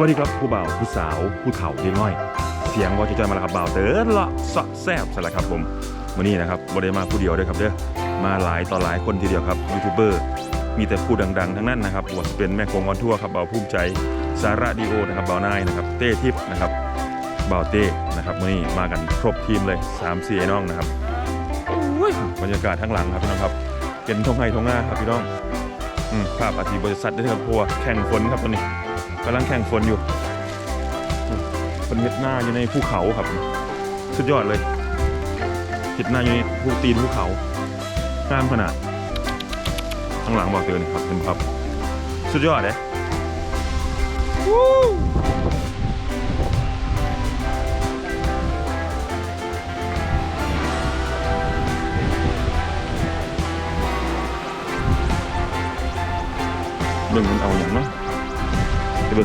วัสดีครับผู้บ่าวผู้สาวผู้เฒ่าเด็กน้อย เสียงว่าจะจอยมาแล้วครับบ่าวเด้อละสะแซบสละครับผมวันนี้นะครับบริมาผู้เดียวด้วยครับเด้อมาหลายต่อหลายคนทีเดียวครับยูทูบเบอร์มีแต่ผู้ดัง ๆ ทั้งนั้นนะครับว่าเป็นแม่คงออนทั่วครับบ่าวภูมิใจสาระดีโอนะครับบ่าวนายนะครับเต้ทิพย์นะครับบ่าวเต้นะครับวันนี้มากันครบทีมเลย3ามสี่น้องนะครับบรรยากาศทั้งหลังครับพี่น้องครับเป็นทงไห้ทงง่าครับพี่น้องภาพอาทิบริษัทได้ครับพัวแข่งฝนครับตอนนี้ กำลังแข่งฝนอยู่เปนเม็ดหน้าอยู่ในภูเขาครับ สุดยอดเลยเม็ดหน้าอยู่ในภูตีนภูเขางามขนาด ข้างหลังบอกเตือนครับเคุณครับ สุดยอดเลยเบิ่งมันเอาอย่างเนาะ Тебе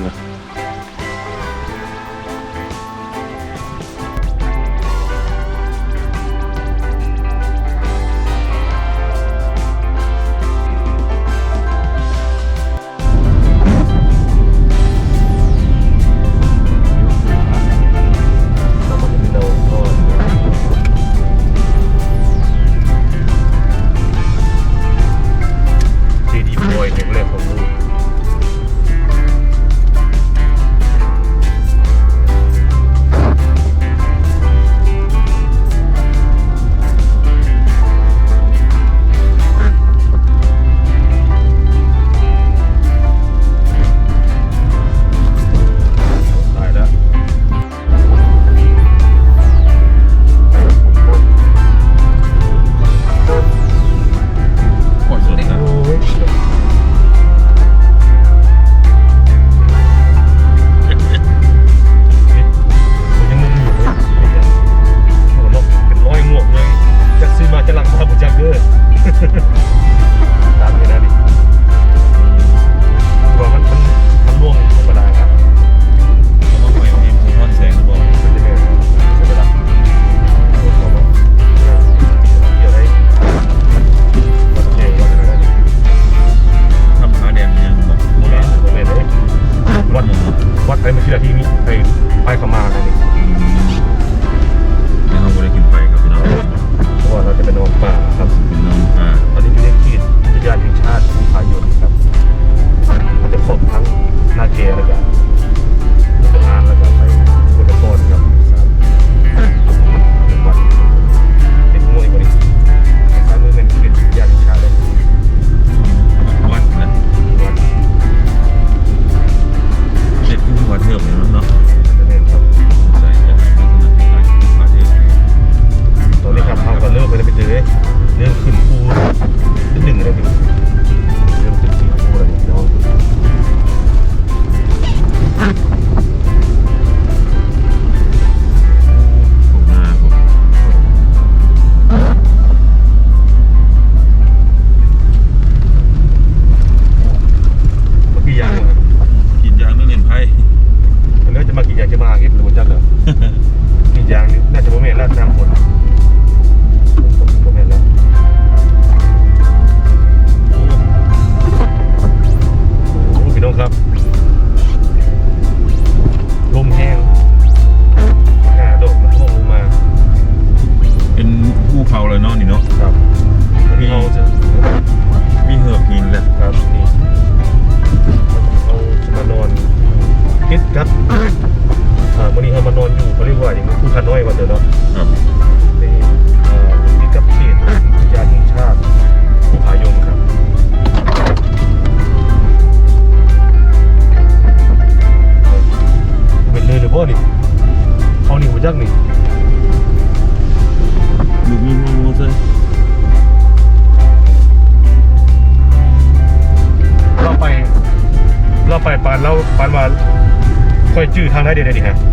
就他那点的点害。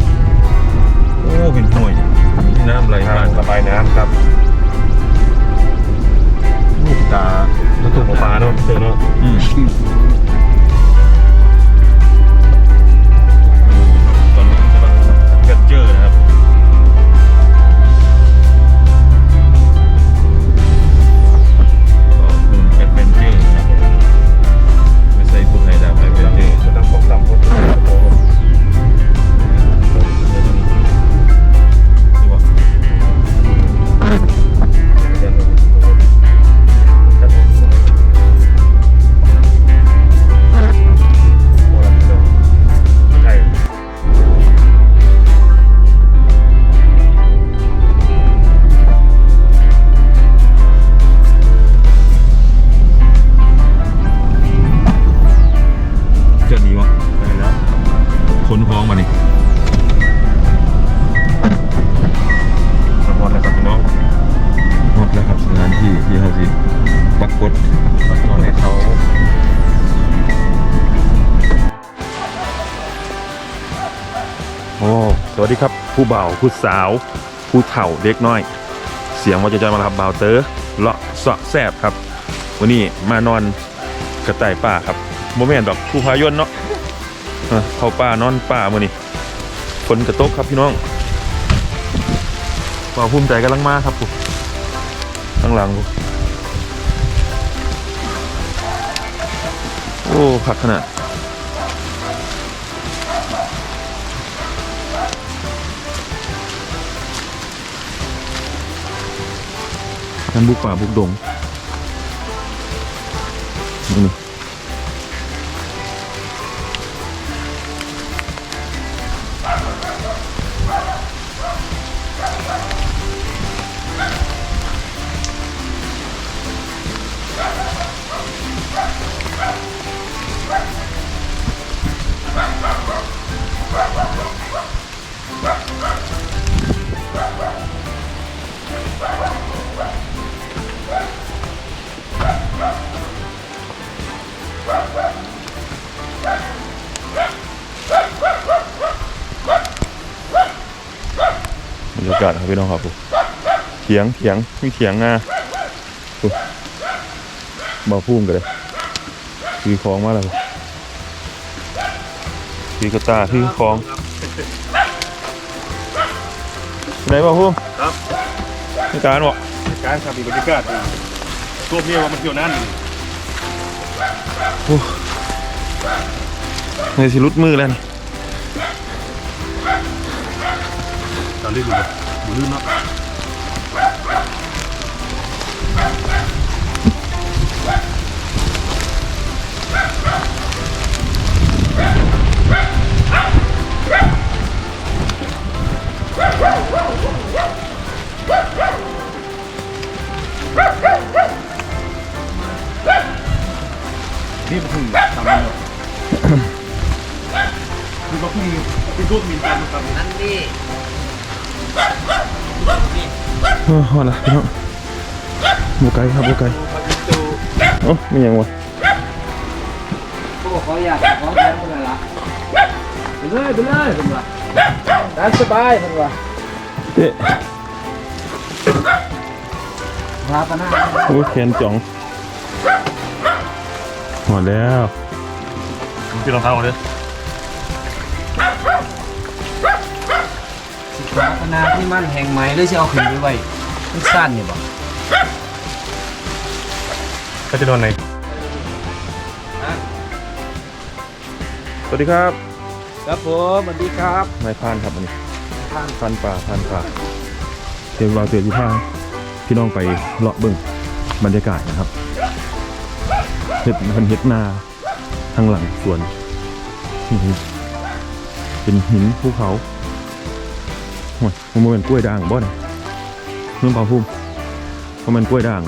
ผู้เบาผู้สาว ผู้เฒ่าเด็กน้อย เสียงว่าจะจอยมารับเบาเตอเลาะเสาะแซบครับ วันนี้มานอนกระต่ายป่าครับโมเมนต์ดอกผู้พายนเนาะเข้าป่านอนป่ามื่อนี้ฝนกระตกครับพี่น้องความภูมิใจกำลังมาครับผมข้างหลังโอ้ผักขนาด นั่นบุกป่าบุกดงนี่ พี่น้องครับผมเถียงเถียงมีเถียงนาโอ้มาพุ่มกันเลยคือคลองมาแล้วคือกระตาคือคลองไหนมาพุ่มครับในการบอกการขับมีบรรยากาศดีตัวเมียว่ามันเที่ยวนั่นในสิรุดมือแล้วนี่ตอนนี้ดูแบบดู ลื่นเนาะนี่มันถึงทำมันคือมาพุ่งเป็นรูปมีการทำนั่นนี่ โอ้โหละพี่น้องบุไกลครับบุไกลดูโอ้ไม่ยังวะพวกเขาอยากขอแทนคนละละไปเลยไปเลยผมว่าตามสบายผมว่าเอ๊ะพาปนาโอ้แขนจ่องหมดแล้วพี่รองเท้าเลย สิพาปนาที่มันแห่งใหม่เลยสิเอาขึ้นไปไว้มันสั้นนี่บ่ก็จะโดนไหนสวัสดีครับ ครับผมสวัสดีครับนายพรานครับวันนี้ทางพรานป่าพรานป่าเดี๋ยวเราเตือนที่พาพี่น้องไปเลาะเบิ่งบรรยากาศนะครับเห็ดมันเห็ดนาทางหลังสวนนี่เป็นหินภูเขาโอ้ย มันเป็นกล้วยด่างบ่เนี่ยเมืองเผาภูมิเพราะมันกล้วยด่าง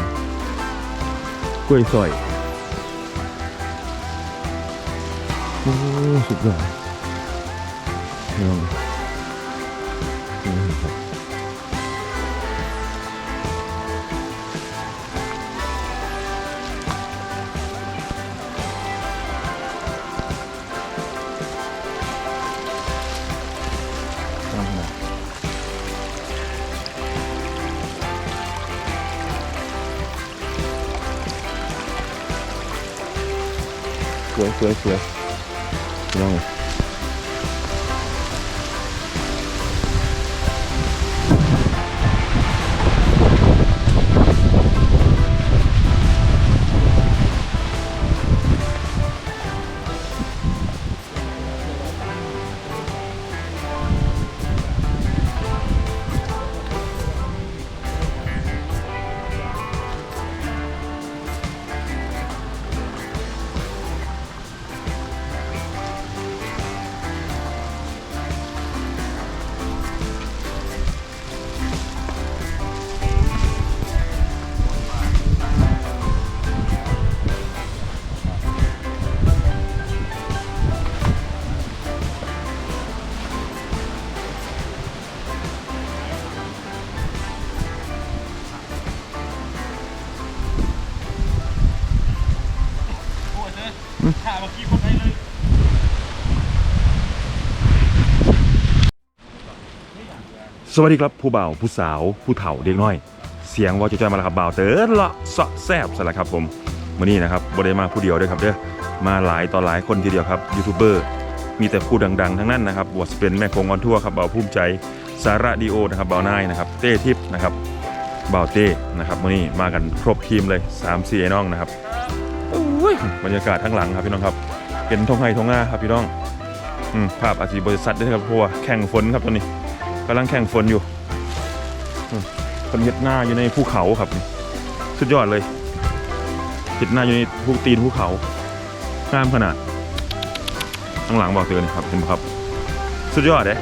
กล้วยสอยโอ้สุดยอดเนี่ย สวยสวยสวยลอง สวัสดีครับผู้บ่าวผู้สาวผู้เฒ่าเด็กน้อย เสียงว่าจะจอยมาแล้วครับบ่าวเต๋อละสะแซบสละครับผมวันนี้นะครับบได้มาผู้เดียวด้วยครับเด้อมาหลายต่อหลายคนทีเดียวครับยูทูบเบอร์มีแต่ผู้ดัง ๆ ทั้งนั้นนะครับบวชเป็นแม่คงออนทั่วครับบ่าวภูมิใจสาระดีโอนะครับบ่าวนายนะครับเต้ทิพย์นะครับบ่าวเต้นะครับวันนี้มากันครบทีมเลย3 4ไอ้น้องนะครับบรรยากาศทั้งหลังครับพี่น้องครับเป็นทงไห้ทงหน้าครับพี่น้องอภาพอาจจะบริษัทด้วยครับเพราะว่าแข่งฝนครับตอนนี้ กำลังแข่งฝนอยู่คนเห็ดหน้าอยู่ในภูเขาครับ สุดยอดเลยเห็ดหน้าอยู่ในภูตีนภูเขางามขนาดข้างหลังบอกเตือนครับเห็นไหมครับ สุดยอดเลย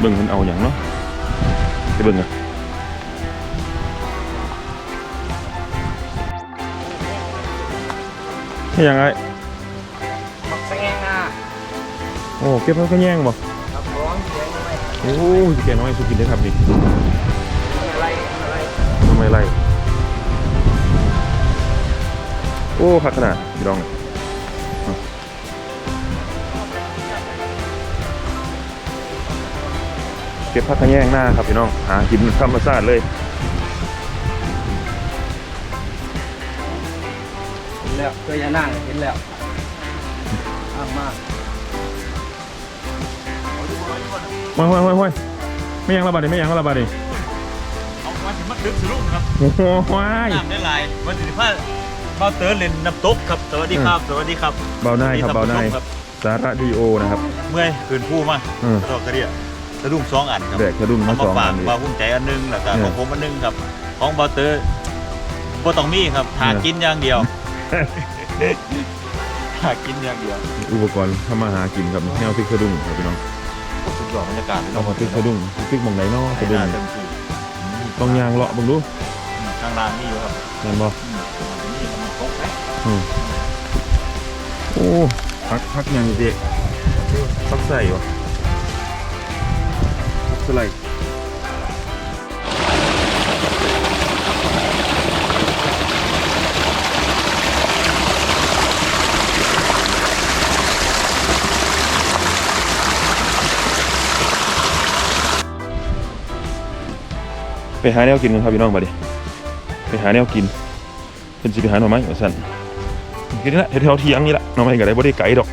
เบิ่งมันเอาอย่างเนาะ ไปเบิ่งอะให้ยังไงมักแซงนะโอ้เก็บมันก็แย่งบ่ครับร้เสียงทำไมโอ้ยแกน้อยสุกินได้ครับดิอะไรอะไรทำไมไรโอ้คักขนาดพี่น้องอะ เก็บผักกระแยงหน้าครับพี่น้อง หากินธรรมชาติเลยเห็นแล้วเคยจะนั่งเห็นแล้วอ้ามมาห้อยห้อยห้อยห้อยไม่ยังระบาดดิไม่ยังระบาดดิเอามาถึงมัดดึกสรุปครับโอ้โหห้อยน้ำได้หลายวันที่ผ้าเบาเตอร์เล่นน้ำตกครับ สวัสดีครับ สวัสดีครับเบาหน้ายครับเบาหน้ายครับสาระดีโอนะครับ เมื่อยคืนผู้มาเออดอกกระเดีย สะดุ้งสองอันครับแบกกระดุมเอามามาสองฝาอักนเลยบาพุ่มใจอันหนึงแล้วก็เออ ของผมอันหนึงครับ ของเบาเตอร์บ่ต้องมีครับหาเออกินอย่างเดียวหากินอย่างเดียวอุปกรณ์ทำมาหากินครับแนวพริกกระดุมครับพี่น้องสุดยอดบรรยากาศเลยเอาเนาะมาพริกกระดุมพริกหมองไหนเนาะกระดุมให้หน้าเต็มที่ต้องยางเลาะเบังดูข้างล่างนี่อยู่ครับเห็นบ่ อืมข้างล่างนี่มันตกไหมอืมโอ้พักพักยังเด็กพักใส่วะ พักใส่ไปหาแนวกินกันครับพี่น้องมาดิไปหาแนวกินเป็นสิไปหาหน่อไม้ว่สั่นกินนี่แหละแถวๆเที่ยงนี่แหละหน่อไม้ก็ได้บ่ได้ไกลดอก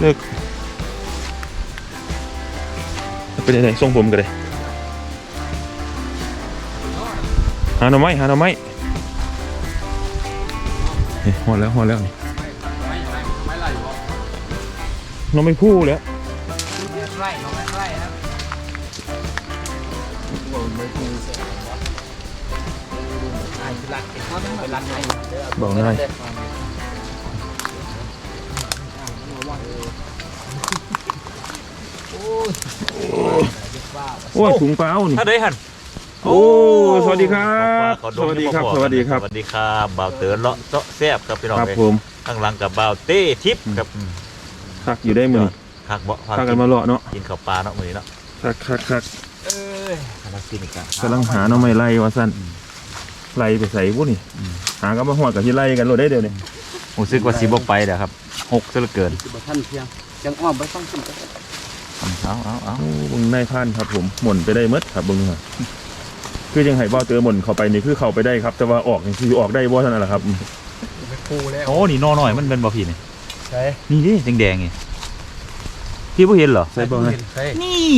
เลิกเป็นยังไงส่งผมกันเลยหาหน่อไม้หาหน่อไม้เฮ้ยหอดแล้วหอดแล้วนี่ไม่ไม่ไม่ไหลบ่หน่อไม้พูแล้วไม่ไหลน้องไม่ไหลครับโอ้ยไม่เงวะอ่านคือรักเก็บเขาต้องเป็นรักไงบอย โอ้ยถุงเปล่านี่ถ้าได้หันโอ้ สวัสดีครับขอสวัสดีครับ สวัสดีครับ สวัสดีครับบ่าวเต๋อเลาะเจาะแซ่บครับพี่น้องครับเอ้ยผมข้างหลังกับบ่าวเต้ทิพย์ครับคักอยู่ได้มือคักบ่พากันมาเลาะเนาะ กินข้าวปลาเนาะมื้อนี้เนาะคักคักคักเอ้ยกำลังกินอีกอะกำลังหาหน่อไม้ไล่ว่าสั้นไล่ไปใส่พวกนี่หากับมาหอดกับที่ไล่กันโลดได้เดี๋ยวนี้รู้สึกว่าสิบ่ไปเด้อครับหกซะเหลือเกินสิบท่านเพียงยังอ้อมไปต้องขึ้น เอาเอาเอาเบึงนายพันครับผมหม่นไปได้หมดครับเบึงครับคือยังไห้บ่าเตือหม่นเข้าไปนี่คือเข้าไปได้ครับ แต่ว่าออกนี่คือออกได้บ่เท่านั้นแหละครับไปคูแล้วโอ้นี่นอหน่อยมันเป็นบ่พี่นี่ใช่นี่ดิแดงๆนี่พี่บ่เห็นเหรอใส่บ่ไงใช่นี่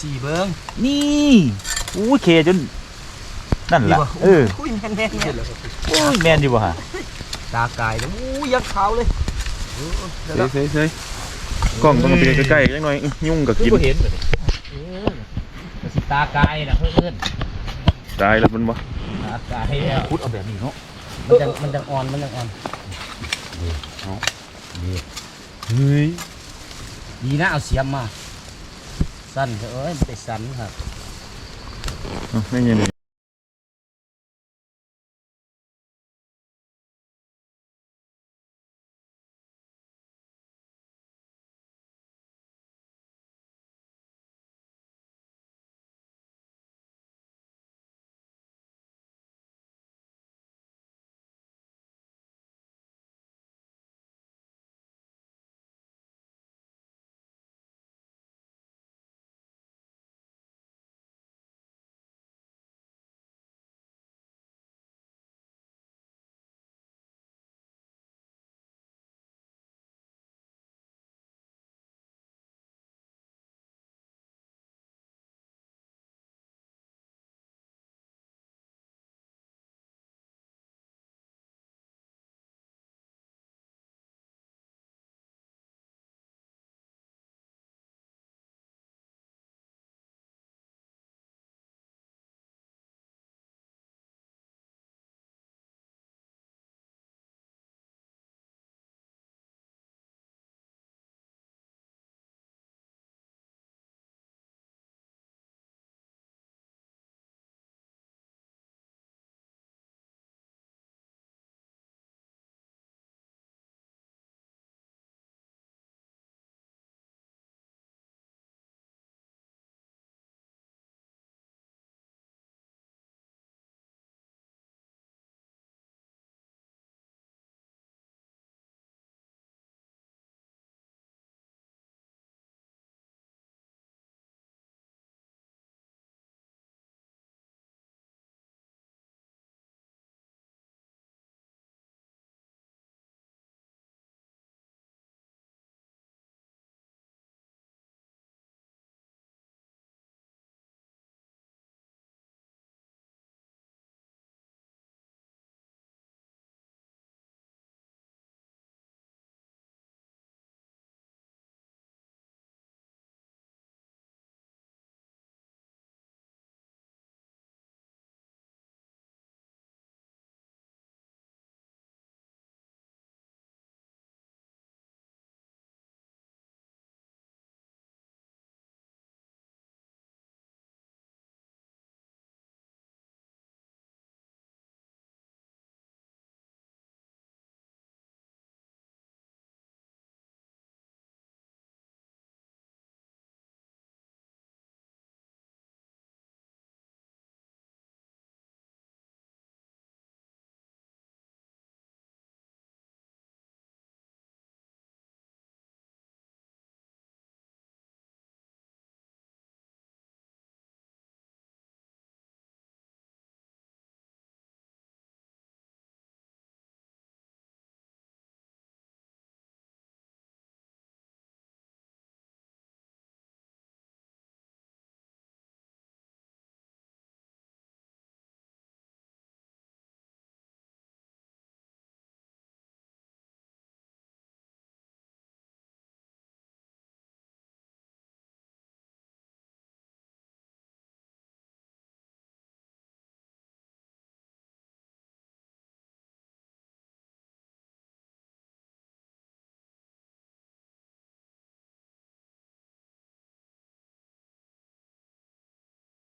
สี่เบิ้งนี่อู้เคจนนั่นแหละเอออุ้ยแน่นแน่นแน่นโอ้ยแมนอยู่บ่ฮะตากายแล้วอู้ยักษ์ขาวเลยใส่ใส่ใส่ กล้องต้องเอาไปใกล้ๆจังหน่อยอื้อยุ่งกับพี่กินบ่เห็นบ่นี่สิตากายนะเพื่อนตายแล้วมันบ่ตากายแล้วพุดเอาแบบนี้เนาะมันจะมันจะอ่อนมันจะอ่อนเฮ้ยดีนะเอาเสียมมา สั้นเถอะเอ้ยไม่ได้สั้นครับอะไม่เงี้ยนี่